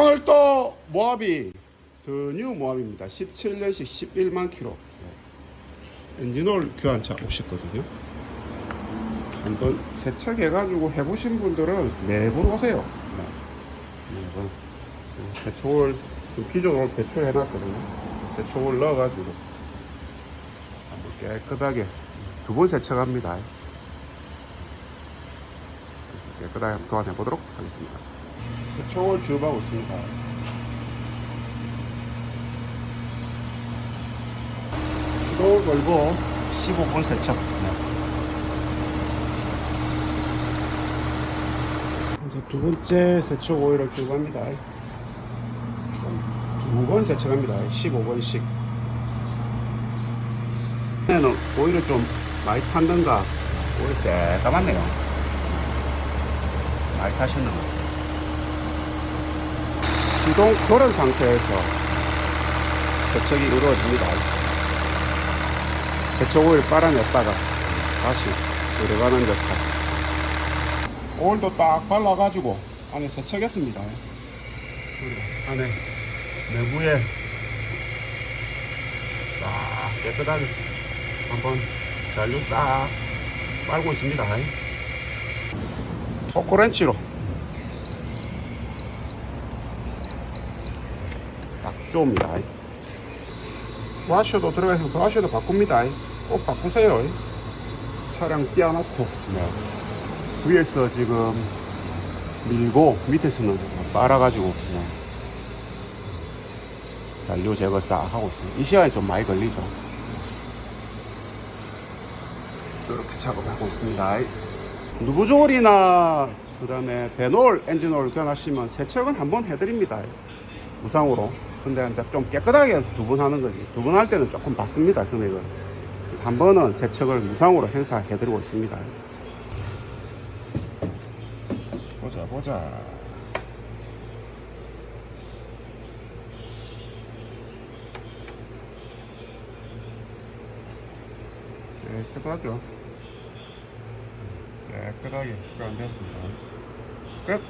오늘 또 모하비 더뉴 모하비입니다. 17년식 11만 킬로. 엔진오일 교환차 오셨거든요. 한번 세척해가지고 해보신 분들은 매번 오세요. 네. 매번. 세척을 좀 기존으로 배출해놨거든요. 세척을 넣어가지고 한번 깨끗하게 두 번 세척합니다. 깨끗하게 한번 도안해보도록 하겠습니다. 세척을 주입하고 있습니다. 또 걸고 15분 세척. 이제 두 번째 세척 오일을 주입합니다. 두 번 세척합니다. 15번씩. 에는 오일을 좀 많이 탔는가 오일 새까맣네요. 많이 타셨는 거. 시동 걸은 상태에서 세척이 이루어집니다. 세척 오일 빨아냈다가 다시 들어가는 듯한 오일도 딱 발라가지고 안에 세척했습니다. 안에 내부에 싹 깨끗하게 한번 잔류 싹 빨고 있습니다. 토크렌치로 딱 좋습니다. 와셔도 들어가서 와셔도 바꿉니다. 꼭 바꾸세요. 차량 띄워놓고 네. 위에서 지금 밀고 밑에서는 빨아가지고 네. 잔류 제거 싹 하고 있어요. 이 시간이 좀 많이 걸리죠. 이렇게 작업하고 있습니다. 누구조울이나 그 다음에 베놀 엔진오일 교환하시면 세척은 한번 해드립니다. 무상으로. 근데 이제 좀 깨끗하게 해서 두 번 하는 거지. 두 번 할 때는 조금 받습니다. 금액을. 한 번은 세척을 무상으로 행사해드리고 있습니다. 보자, 보자. 깨끗하죠? 깨끗하게 교환됐습니다. 끝!